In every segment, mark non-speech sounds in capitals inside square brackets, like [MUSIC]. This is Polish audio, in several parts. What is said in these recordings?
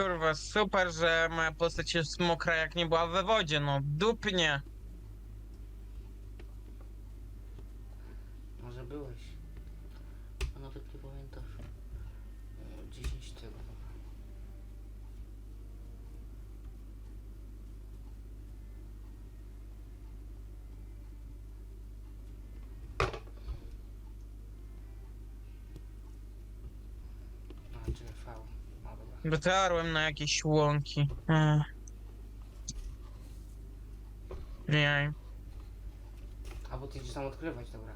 Kurwa, super, że moja postać jest mokra jak nie była we wodzie, no dupnie. Może byłeś. A nawet nie pamiętasz. E, 10 tego, dobra. A, V. Dotarłem na jakieś łąki. Ech. Nie. A bo ty idziesz tam odkrywać, dobra.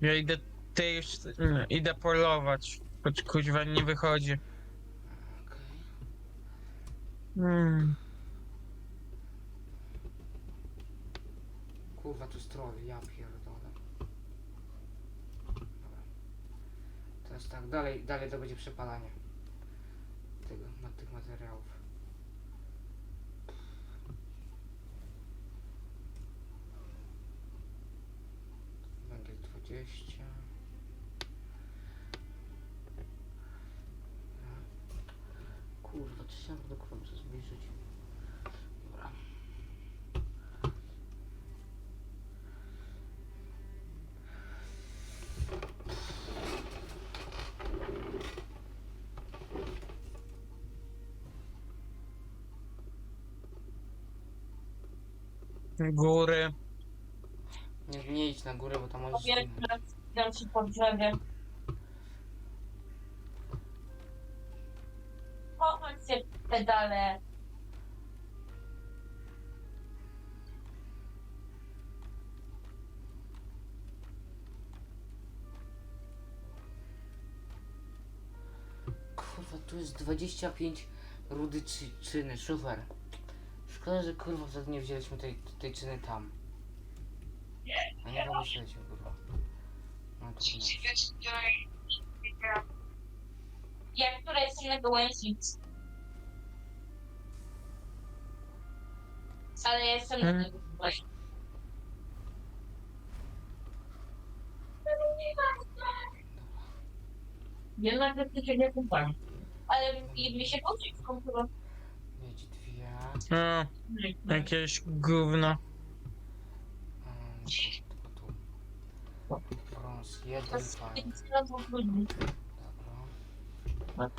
Ja idę, ty już, nie, idę polować. Choć kuźwa nie wychodzi. Okej. Hmm. Kurwa, tu jest troll, ja pierdolę. Dobra. Teraz tak, dalej, dalej to będzie przepalanie. Tego, tych materiałów. Węgiel 20. Dobra. Kurwa, czy się do końca zbliżyć? Dobra. Góry. Nie, nie idź na górę, bo tam możesz Pobierę zginąć. ci po drzewie. Pochodźcie pedale. Kurwa, tu jest 25 rudy czy, czyny, szufer. Szkoda, że kurwa wtedy nie wzięliśmy tej, tej czyny tam. A nie pomyśleliśmy, kurwa. No to nie. Jak która jest innego łańcuch. Ale ja jestem na Mhm. tego właśnie. Jednak jesteście nie kupami. Ale mi się komputerze. Mieć dwie. O, jakieś gówno. Um, tu, tu. Brąz jeden, fajnie. Dobra.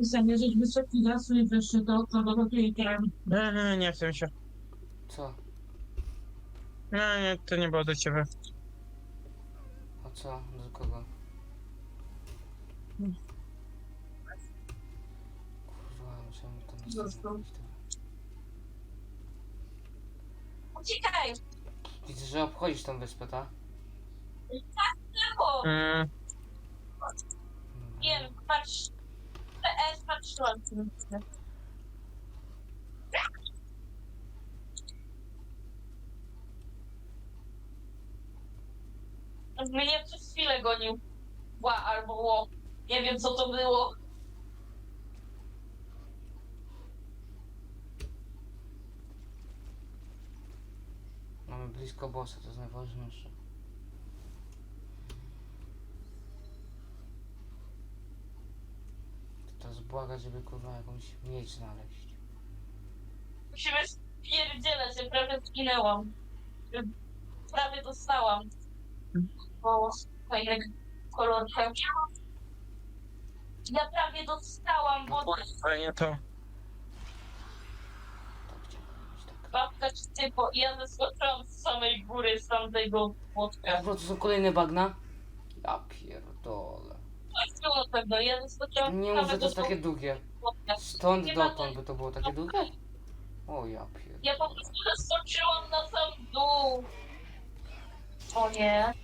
zamierzyć wysoki lasu i wyższy do kolorowej keramy. Ehe, nie chcę się. Co? No nie, to nie było do ciebie. A co? Do kogo? Kurwa, musiałem tam Został. nastawić. Uciekaj! Widzę, że obchodzisz tą wyspę, tak? Tylko! Mm, Wiem, patrz. PS patrzyłam. Mnie przez chwilę gonił. Ła albo ło. Nie wiem co to było. Mamy blisko bossa, to jest najważniejsze. To Teraz błagać, żeby kurwa jakąś mieć znaleźć. Musimy spierdzielać, ja prawie zginęłam. Prawie dostałam. Bo fajnego kolorka. Ja prawie dostałam, bo kurwa, nie to. Tak chciałem robić, tak. Babka czy typo i ja zeskoczyłam z samej góry z tamtego płotka. Kurwa, to są kolejne bagna? Ja pierdolę. Tak było pewno, ja zeskoczyłam Nie mów, że to jest takie długie. płotka. Stąd Nie dotąd by to było takie długie? O ja pierdolę. Ja po prostu zeskoczyłam na sam dół. O nie.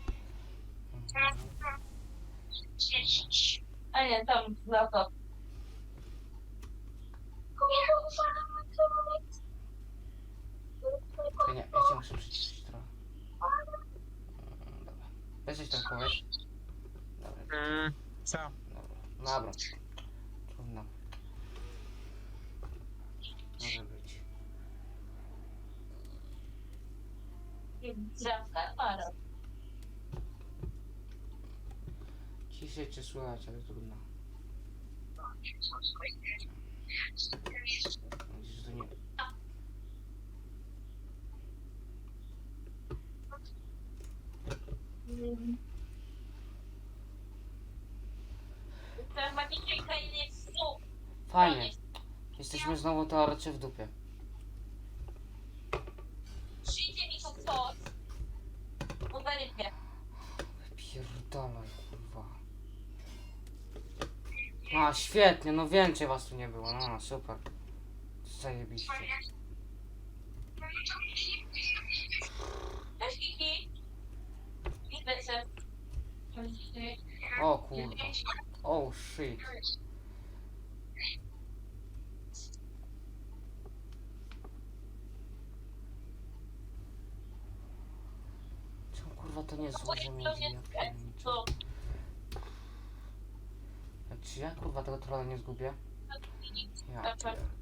A nie, tam za to. Czekaj, nie, ja cię muszę przyciszyć trochę. Mm, Dobra. Weź tam kogoś. Dobra, Mm, co? dobra. Dobra. Trudno. Może być. Para. ciszej czy słychać, ale trudno. Widzisz, że to nie... Ten magiczny krainie jest znów. Fajnie. Jesteśmy znowu teoretycznie w dupie. Przyjdzie mi tu ktoś. Po zarypie. Pierdolaj, kurwa. A, świetnie, no więcej was tu nie było, no super. Zajebiście. Cześć Kiki. Widzę cię. O kurwa. Oh shit. Czemu kurwa to nie złoży między ja pierniczę? Co? Czy ja kurwa tego trolla nie zgubię? Ja pierdolę.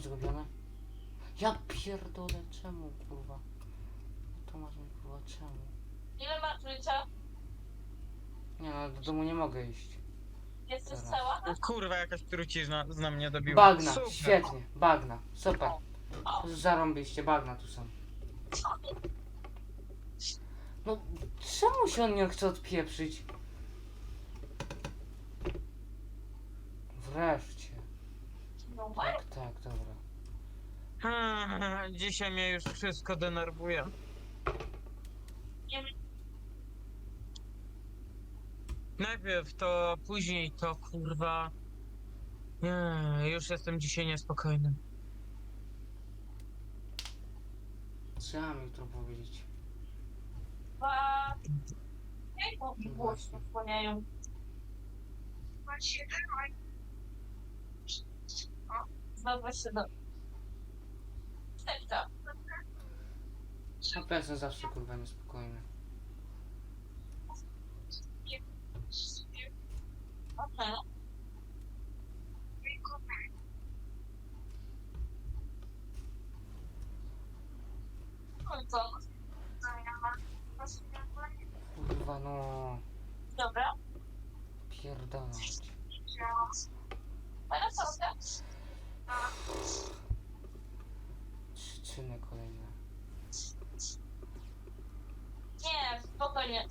Mam zgubione? Ja pierdolę, czemu kurwa? To masz mi kurwa, czemu? Ile masz życia? Nie no, do domu nie mogę iść. Jesteś Zaraz. cała? Kurwa, jakaś trucizna na mnie dobiła. Bagna, Super. świetnie, bagna, super. Zarąbiście, bagna tu są. No, czemu się on nie chce odpieprzyć? Wreszcie. No Tak, tak, dobra. Hmm, Dzisiaj mnie już wszystko denerwuje. Nie Najpierw to, później to, kurwa. Nie, już jestem dzisiaj niespokojny. Co ja mam jutro powiedzieć? Dwa. Jak mi głośno wchłaniają? Dwa, dwa, siedem. Na pewno zawsze kurwa niespokojny. I co? Kurwa no, Dobra. pierdolać. Ale co? tak? Przyczyny kolejne. Nie, spokojnie.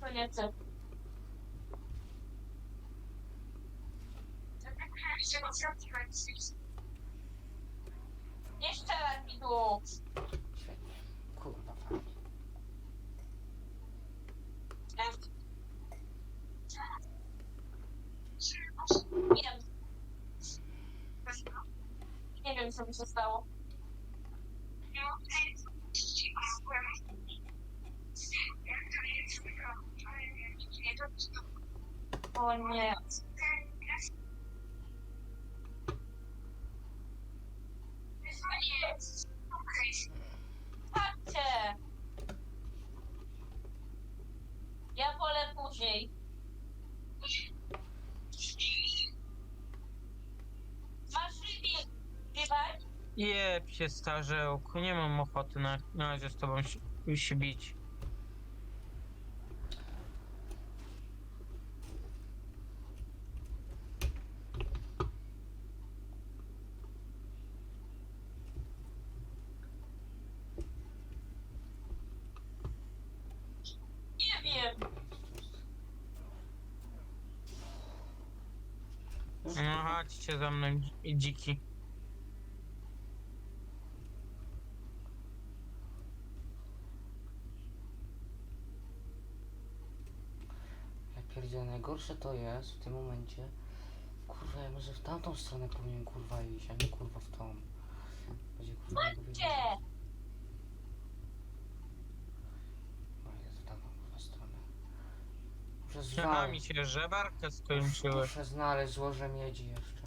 To nie chcę. Nie strzelaj mi tu. Świetnie. Kurwa fajnie. Wiem. Nie wiem, co mi się stało. O nie. Patrzcie! Ja wolę później. Masz rybi, rybaj? Jeb się starzełku, nie mam ochoty na, na razie z tobą się, się bić. Nie wiem. No chodźcie za mną, dzi- dziki. Ja pierdzielę, najgorsze to jest w tym momencie. Kurwa, ja może w tamtą stronę powinien kurwa iść, a nie kurwa w tą. Będzie kurwa wiedzieć. No idę w tamtą kurwa stronę. Muszę A mi znaleźć. się żebarkę skończyły. Muszę znaleźć złoże miedzi jeszcze.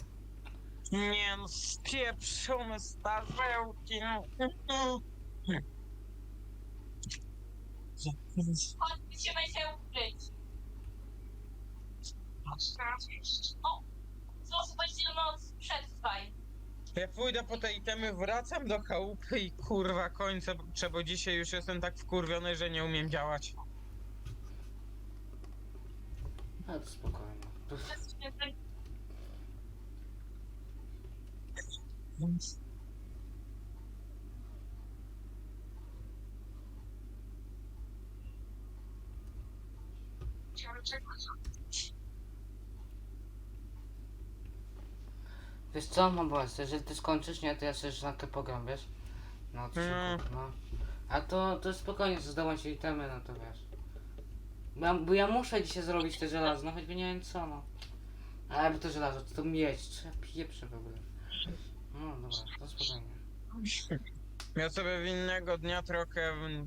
Nie no, spieprzone starzełki. no. Chodź, musimy się ukryć. Złosu będzie noc, przetrwaj. Ja pójdę po te itemy, wracam do chałupy i kurwa kończę, bo dzisiaj już jestem tak wkurwiony, że nie umiem działać. No to spokojnie. Wiesz co, mam pomysł, jeżeli ty skończysz, nie, to ja sobie żankę pogram, wiesz? Na odcinku, Mm. no. A to, to spokojnie, zdobądź itemy, no to wiesz. Bo ja, bo ja muszę dzisiaj zrobić te żelazo, no choćby nie wiem co, no. Ale to żelazo, to, to mieć, trzeba pieprzę w ogóle. No dobra, to spokojnie. Ja sobie w innego dnia trochę mm,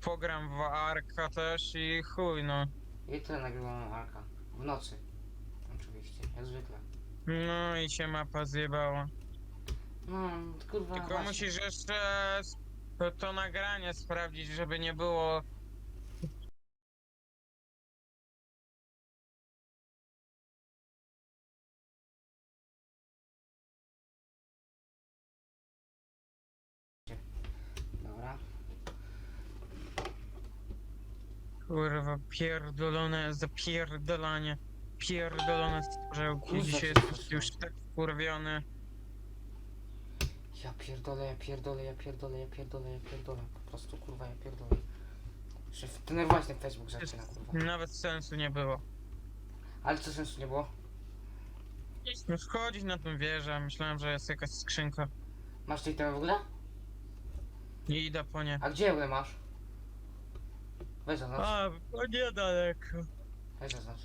pogram w Arka też i chuj no. I tyle nagrywamy Arka. W nocy. Oczywiście, jak zwykle. No i się mapa zjebała. No, kurwa, Tylko właśnie. musisz jeszcze to, to nagranie sprawdzić, żeby nie było Dobra. kurwa pierdolone zapierdolanie. Pierdolone. Kurwa, Dzisiaj co to już są? tak wkurwiony. Ja pierdolę, ja pierdolę, ja pierdolę, ja pierdolę, ja pierdolę. Po prostu, kurwa, ja pierdolę. Się denerwować ten Facebook zaczyna, kurwa. Nawet sensu nie było. Ale co sensu nie było? No schodzić na tą wieżę, myślałem, że jest jakaś skrzynka. Masz tej temy w ogóle? I idę po nie. A gdzie w ogóle masz? Weź zaznacz, A, to niedaleko. weź zaznacz.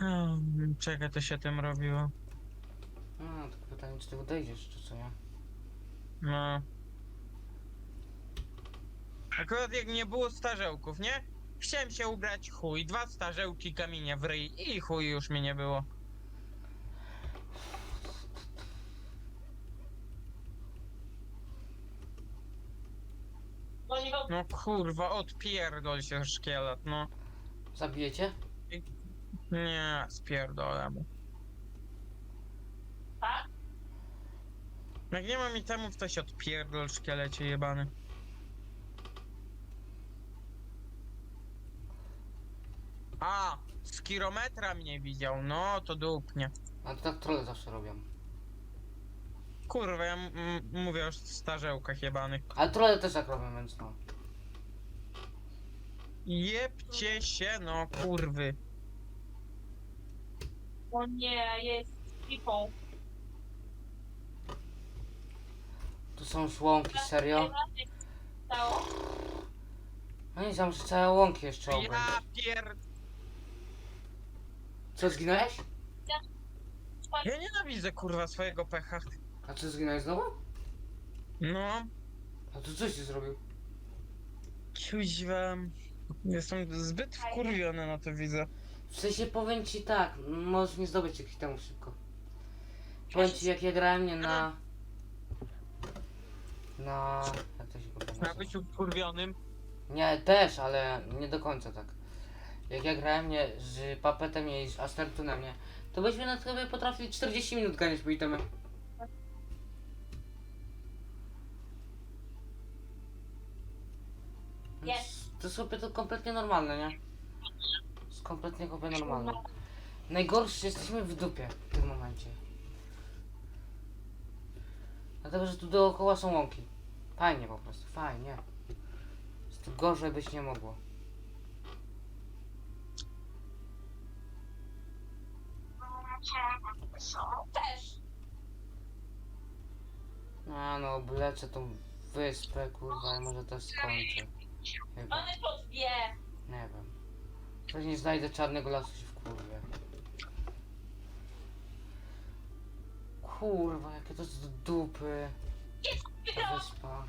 Um, czekaj, to się tym robiło. No, tylko pytanie, czy ty odejdziesz, czy co nie? No. Akurat jak nie było starzełków, nie? Chciałem się ubrać, chuj, dwa starzełki, kamienie w ryj i chuj już mnie nie było. No kurwa, odpierdol się szkielet, no. Zabijecie? Nie, spierdolę mu. tak? Jak nie mam itemów, to się odpierdol szkielecie jebany. A, z kilometra mnie widział, no to dupnie. A to tak trolle zawsze robią. Kurwa, ja m- m- mówię o starzełkach jebanych. Ale trolle też tak robią, więc no. Jebcie się, no kurwy. O nie, jest pipą. Tu są już łąki, serio? Stało. No nic, ja muszę całe łąki jeszcze obrać. Ja pier... Co, zginąłeś? Ja nienawidzę kurwa swojego pecha. A co, zginąłeś znowu? No, A to coś ty zrobił? kuźwa. Jestem zbyt wkurwiony na to widzę. W sensie powiem ci tak, możesz nie zdobyć jakichś temu szybko. Powiem ci jak ja grałem nie na... Na... Jak to się Ma nazywa? być wkurwionym. Nie, też, ale nie do końca tak. Jak ja grałem nie z Papetem i z Astertunem, nie? To byśmy na sobie potrafili 40 minut ganiać po itemy. Jest. To sobie to kompletnie normalne, nie? Kompletnie kompletnie normalne. Najgorsze, że jesteśmy w dupie w tym momencie. Dlatego, że tu dookoła są łąki. Fajnie po prostu, fajnie. Jest tu gorzej być nie mogło. Też. A no, oblecę tą wyspę, kurwa, i może to skończę. Chyba, Mamy po dwie. nie wiem. Pewnie znajdę czarnego lasu się w kurwie. Kurwa, jakie to jest do dupy. Wyspa.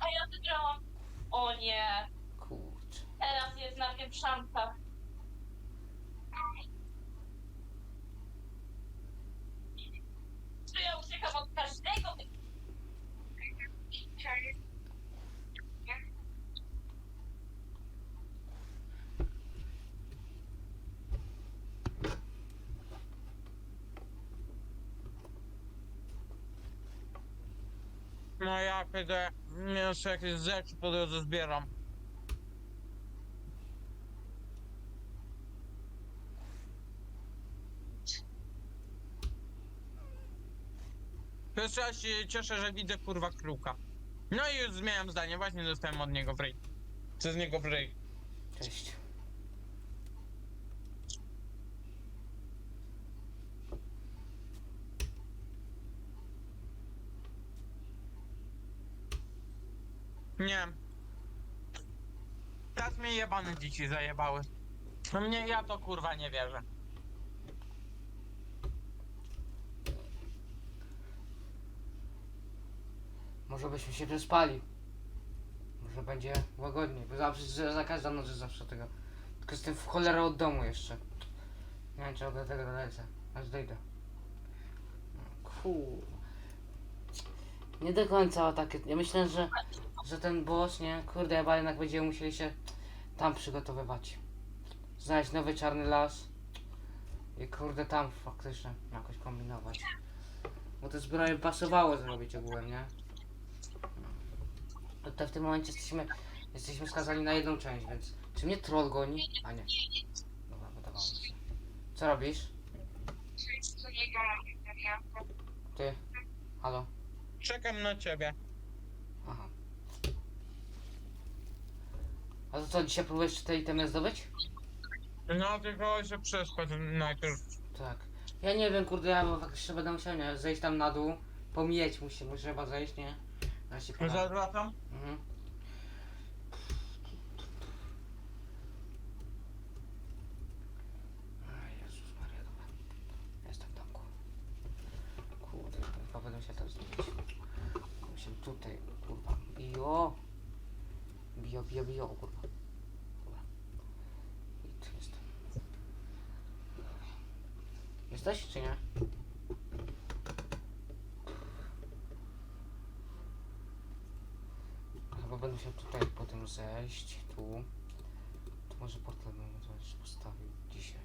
A ja wygrałam. O nie. Kurczę. Teraz jest na pieprzanka. Czy ja uciekam od każdego? No ja idę, jeszcze jakieś rzeczy po drodze zbieram. Pierwszy raz się cieszę, że widzę kurwa kruka. No i już zmieniam zdanie, właśnie dostałem od niego. Co z niego ryj? Cześć. Nie. Teraz mnie jebane dzieci zajebały. No mnie, ja to kurwa nie wierzę. Może byśmy się przespali. Może będzie łagodniej, bo zawsze, za każdą noc jest zawsze tego. Tylko jestem w cholerę od domu jeszcze. Nie wiem, czy do tego dolecę. Aż dojdę. No, Kurwa. Nie do końca takie. Ja myślę, że, że ten boss, nie? Kurde, chyba jednak będziemy musieli się tam przygotowywać. Znaleźć nowy czarny las. I kurde tam faktycznie jakoś kombinować. Bo te zbroje pasowało zrobić ogółem, nie? No to w tym momencie jesteśmy, jesteśmy skazani na jedną część, więc... Czy mnie troll goni? A nie. Dobra, wydawało mi się. Co robisz? Ty? Halo? Czekam na ciebie. Aha. A to co, dzisiaj próbujesz te itemy zdobyć? No tylko się przespać najpierw. Tak. Ja nie wiem, kurde, ja faktycznie będę musiał, nie? Zejść tam na dół. Pomijać musi, muszę chyba zejść, nie? Ja się poda- Zawracam. Mhm. Aj, Jezus Maria, dobra. Jestem w domku. Kurde, chyba będę się tam zrobić. Muszę tutaj, kurwa. Bio. Bio, bio, bio, kurwa. Dobra. I tu jestem. Jesteś, czy nie? Chyba będę się tutaj potem zejść, tu. Tu może portal bym też postawił dzisiaj.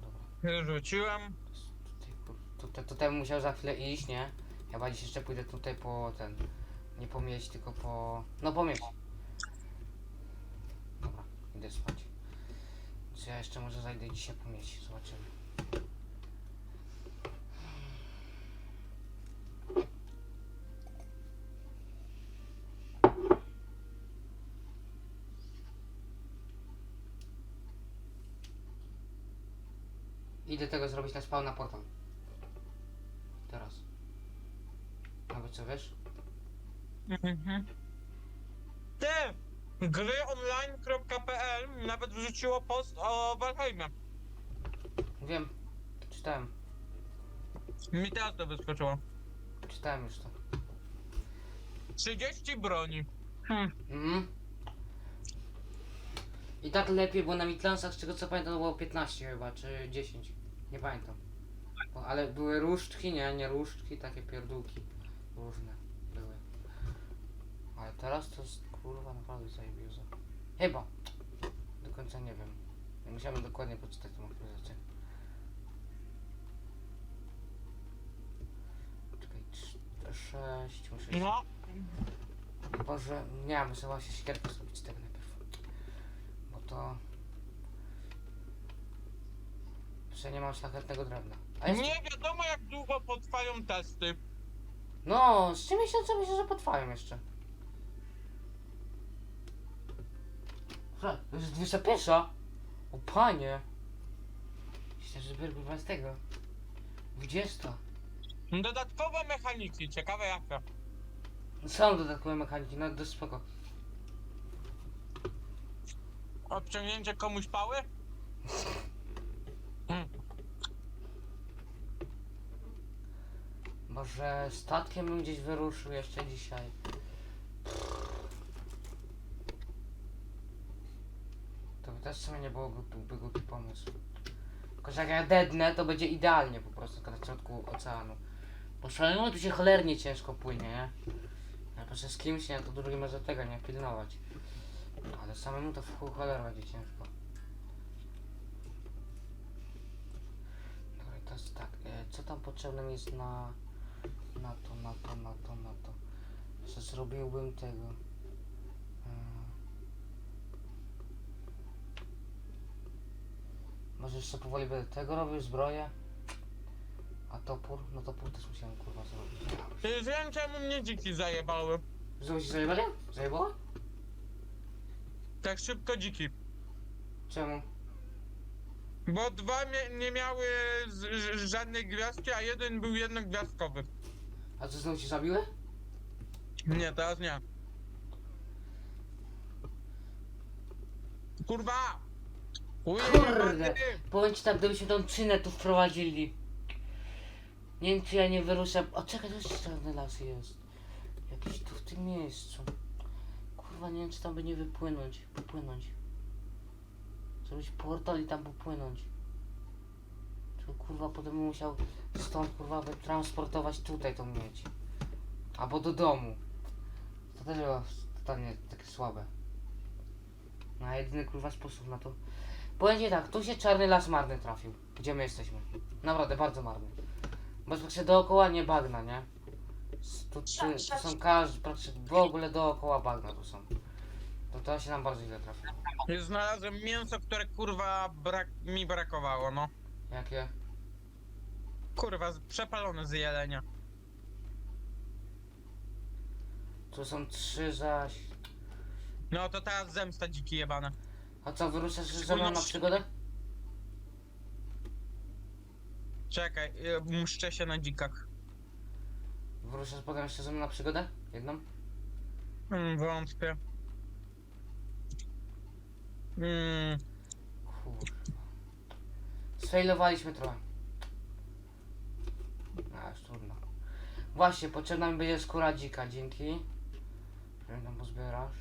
Dobra. Już rzuciłem. To jest Tutaj, kur- tutaj, tutaj bym musiał za chwilę iść, nie? Ja bardziej jeszcze pójdę tutaj po ten. Nie po mieć, tylko po. No po mieć. Dobra, idę spać. Więc ja jeszcze może zajdę dzisiaj po mieć, zobaczymy. Idę tego zrobić na spawn na portal. Teraz. Nawet co wiesz? Mhm. Ty! Gryonline.pl nawet wrzuciło post o Valheimie. Wiem. Czytałem. Mi teraz to wyskoczyło. Czytałem już to. 30 broni. Mhm. I tak lepiej, bo na Midlandsach, z czego co pamiętam, było 15 chyba, czy 10. Nie pamiętam. Bo, ale były różdżki, nie, nie różdżki, takie pierdółki. Różne były. Ale teraz to jest kurwa naprawdę zajebiuza. Chyba. Do końca nie wiem. Musiałem dokładnie poczytać tą aktualizację. Czekaj, 6, muszę. No. Boże, nie, muszę właśnie siekierkę zrobić tego najpierw. Bo to... Że nie mam szlachetnego drewna. A jest... Nie wiadomo jak długo potrwają testy. No, z 3 miesiące myślę, że potrwają jeszcze. Że, to jest 21. O panie. Myślę, że byłby 12. 20. Dodatkowe mechaniki, ciekawe jakie. Są dodatkowe mechaniki, no dość spoko. Odciągnięcie komuś pały? [LAUGHS] Może statkiem bym gdzieś wyruszył jeszcze dzisiaj. To by też w sumie nie było głupi, głupi pomysł. Tylko, że jak ja dednę, to będzie idealnie po prostu, na środku oceanu. Bo szalenie tu się cholernie ciężko płynie, nie? Jak proszę z kimś, nie, to drugi może tego nie pilnować. Ale samemu to w chuj cholera będzie ciężko. Dobra, teraz tak, e, co tam potrzebne jest na na to, na to, na to, na to. Jeszcze zrobiłbym tego. e, Może jeszcze powoli będę tego robił, zbroję. A topór? No topór też musiałem kurwa zrobić. Ty wiem czemu mnie dziki zajebały. Się zajebali? Zajebała? Tak szybko dziki. Czemu? Bo dwa nie miały z- ż- żadnej gwiazdki, a jeden był jednogwiazdkowy. A co znowu ci zabiły? Nie, teraz nie. Kurwa! Kurde. Powiem ci tak, gdybyśmy tą czynę tu wprowadzili. Nie wiem czy ja nie wyruszę. O czekaj, to jeszcze czarny las jest. Jakiś tu w tym miejscu. Kurwa, nie wiem czy tam by nie wypłynąć. Popłynąć. Zrobić portal i tam popłynąć. Tylko kurwa potem bym musiał stąd kurwa wytransportować tutaj tą miedź. Albo do domu. To też było totalnie takie słabe. Na jedyny kurwa sposób na to. Powiem ci tak, tu się czarny las marny trafił. Gdzie my jesteśmy? Naprawdę bardzo marny. Bo praktycznie dookoła nie bagna, nie? Tu, tu, tu są każdy, praktycznie w ogóle dookoła bagna tu są. To to się nam bardzo źle trafi. I Znalazłem mięso, które kurwa brak mi brakowało, no. Jakie? Kurwa, z- przepalone z jelenia. Tu są trzy zaś. No to teraz zemsta dziki jebane. A co, wyruszasz ze mną na przygodę? Czekaj, y, mszczę się na dzikach. Wyruszasz potem jeszcze ze mną na przygodę? Jedną? Mm, wątpię. Mm, Kurwa. Sfailowaliśmy trochę. A, już trudno. Właśnie, potrzebna mi będzie skóra dzika, dzięki. Mi tam pozbierasz.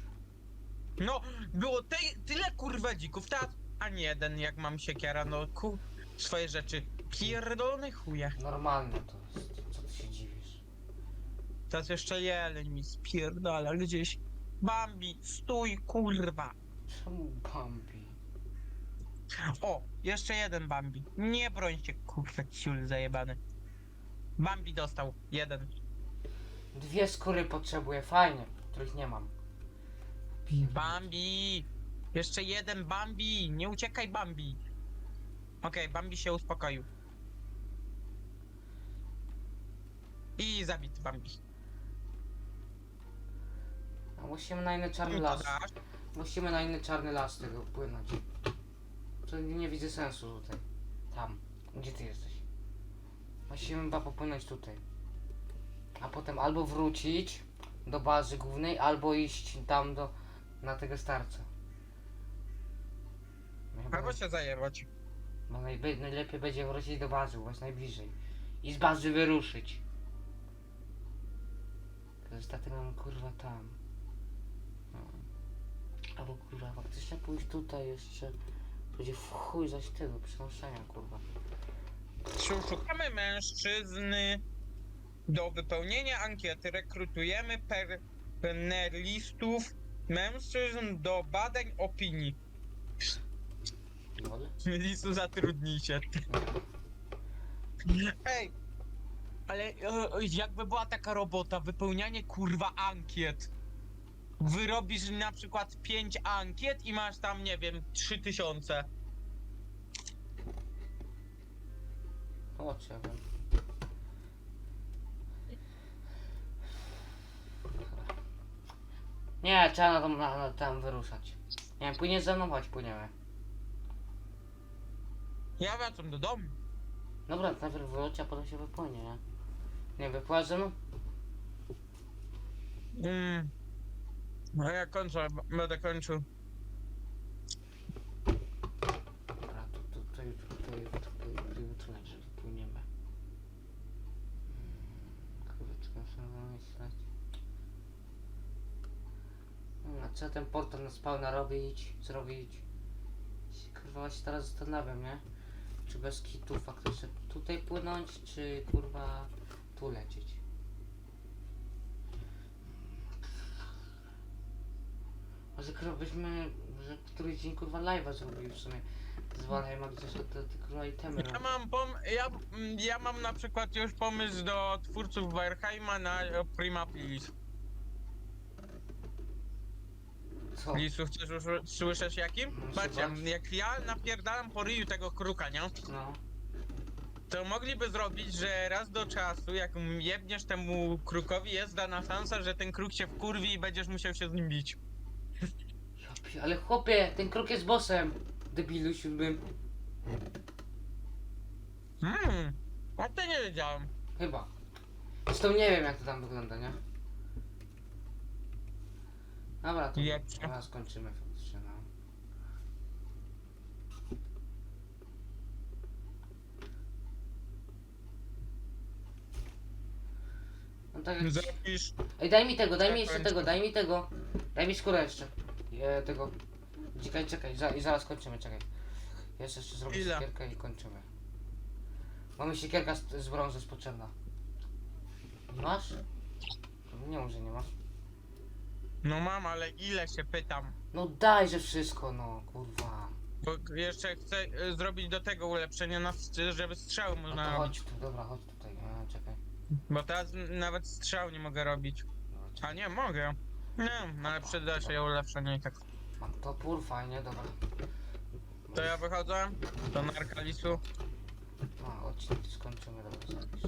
no, było te, tyle kurwa dzików, teraz ani jeden jak mam siekiera, no ku... Swoje rzeczy. Pierdolony chuje. Normalne to jest. Co ty się dziwisz? Teraz jeszcze jeleń mi spierdala gdzieś. Bambi, stój, kurwa. Czemu Bambi? O, jeszcze jeden Bambi. Nie broń się, kurwa, ciul zajebany. Bambi dostał, jeden. Dwie skóry potrzebuję, fajnie, których nie mam. Bambi! Jeszcze jeden Bambi! Nie uciekaj, Bambi! Okej, Bambi się uspokoił. I zabity Bambi. A musimy na inny czarny I to las. dasz. Musimy na inny czarny las tego płynąć. To nie widzę sensu tutaj. Tam. Gdzie ty jesteś? Musimy chyba popłynąć tutaj. A potem albo wrócić do bazy głównej, albo iść tam do... na tego starca. No chyba Albo się zajebać. Bo najbe- najlepiej będzie wrócić do bazy, bo jest najbliżej. I z bazy wyruszyć. Statek mam kurwa tam. No. Albo kurwa faktycznie pójść tutaj jeszcze. Będzie w chuj zaś tego przenoszenia kurwa. Szukamy mężczyzny. Do wypełnienia ankiety rekrutujemy per panelistów mężczyzn do badań opinii. Listu zatrudnijcie. Ej! Ale jakby była taka robota, wypełnianie kurwa ankiet. Wyrobisz na przykład 5 ankiet i masz tam, nie wiem, 3000. O ciebie. Nie, trzeba na, tam- na, na tam wyruszać. Nie wiem, płyniesz ze mną? Chodź, płyniemy. Ja wracam do domu. Dobra, najpierw wróć, a potem się wypłynie, nie? Nie, wypłasz ze mną? Mm. No ja kończę, będę kończył. Dobra, to, to, to jutro, to jutro, to jutro, to jutro najwyżej płyniemy. Mm, Kurczę, muszę zamyśleć. Mm, A co ten portal na spawna robić, zrobić? Kurwa, właśnie teraz zastanawiam, nie? Czy bez kitu faktycznie tutaj płynąć, czy kurwa tu lecieć? Może kurwa byśmy Może któryś dzień kurwa live'a zrobił w sumie. Zwalaj ma gdzieś te, te, te kurwa itemy. Ja mam pom... ja, mm, ja mam na przykład już pomysł do twórców Warheima na Prima Please. Co? Lisu, chcesz słyszeć jakim? No, Patrzcie, jak ja napierdalam po ryju tego kruka, nie? No. To mogliby zrobić, że raz do czasu, jak jebniesz temu krukowi, jest dana szansa, że ten kruk się wkurwi i będziesz musiał się z nim bić. Ja pi- ale chłopie, ten krok jest bossem. Debilu siódmym. Hmm, a to nie wiedziałem. Chyba. Zresztą nie wiem jak to tam wygląda, nie? Dobra, to Jebcie. teraz skończymy faktycznie, no. No tak jak... Zrobisz... Ej, daj mi tego, daj mi jeszcze tego, daj mi tego. Daj mi skórę jeszcze. Je, tego. Czekaj, czekaj, za, i zaraz kończymy, czekaj. Jeszcze jeszcze zrobię Ile? siekierkę i kończymy. Mamy siekierka z, z brązu jest potrzebna. Nie masz? Nie mów, że nie masz. No mam, ale ile się pytam? No dajże wszystko, no kurwa. Bo jeszcze chcę y, zrobić do tego ulepszenie, na, str- żeby strzały No można to robić. chodź tu, dobra, chodź tutaj, a, czekaj. Bo teraz n- nawet strzał nie mogę robić. Dobra, A czekaj. nie, mogę. Nie, no ale przyda się ulepszenie i tak. Mam topór, fajnie, dobra. To ja wychodzę do Narkalisu. A, odcinek skończymy, dobra, zapisz.